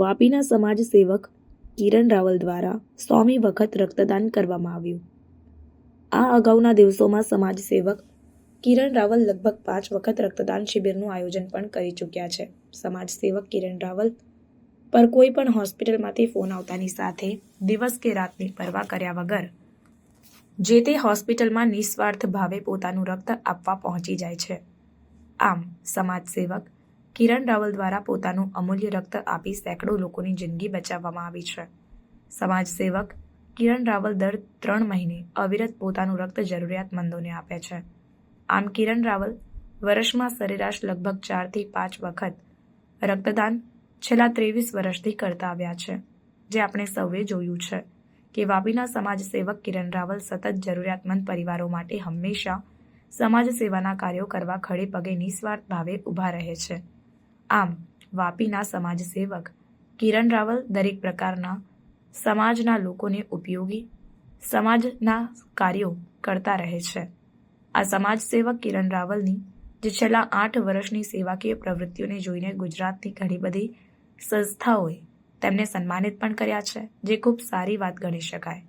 વાપીના સમાજ સેવક કિરણ રાવલ દ્વારા સોમી વખત રક્તદાન કરવામાં આવ્યું. આ અગાઉના દિવસોમાં સમાજ સેવક કિરણ રાવલ લગભગ પાંચ વખત રક્તદાન શિબિરનું આયોજન પણ કરી ચૂક્યા છે. સમાજ સેવક કિરણ રાવલ પર કોઈ પણ હોસ્પિટલમાંથી ફોન આવતાની સાથે દિવસ કે રાતની પરવા કર્યા વગર જે તે હોસ્પિટલમાં નિસ્વાર્થ ભાવે પોતાનું રક્ત આપવા પહોંચી જાય છે. આમ, સમાજ સેવક કિરણ રાવલ દ્વારા પોતાનું અમૂલ્ય રક્ત આપી સેંકડો લોકોની જિંદગી બચાવવામાં આવી છે. સમાજ સેવક કિરણ રાવલ દર ત્રણ મહિને અવિરત પોતાનું રક્ત જરૂરિયાતમંદોને આપે છે. આમ કિરણ રાવલ વર્ષમાં સરેરાશ લગભગ ચારથી પાંચ વખત રક્તદાન છેલ્લા ત્રેવીસ વર્ષથી કરતા આવ્યા છે, જે આપણે સૌએ જોયું છે કે વાપીના સમાજ સેવક કિરણ રાવલ સતત જરૂરિયાતમંદ પરિવારો માટે હંમેશા સમાજ સેવાના કાર્યો કરવા ખડે પગે નિસ્વાર્થ ભાવે ઊભા રહે છે. આમ, વાપીના સમાજ સેવક કિરણ રાવલ દરેક પ્રકારના સમાજના લોકોને ઉપયોગી, સમાજના કાર્યો કરતા રહે છે. આ સમાજ સેવક કિરણ રાવલની, જે છેલ્લા આઠ વર્ષની સેવાકીય પ્રવૃત્તિઓને જોઈને ગુજરાતની ઘણી બધી સંસ્થાઓએ તેમને સન્માનિત પણ કર્યા છે, જે ખૂબ સારી વાત ગણી શકાય.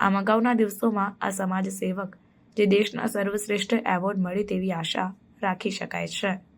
આમ અગાઉના દિવસોમાં આ સમાજ સેવક, જે દેશના સર્વશ્રેષ્ઠ એવોર્ડ મળે તેવી આશા રાખી શકાય છે.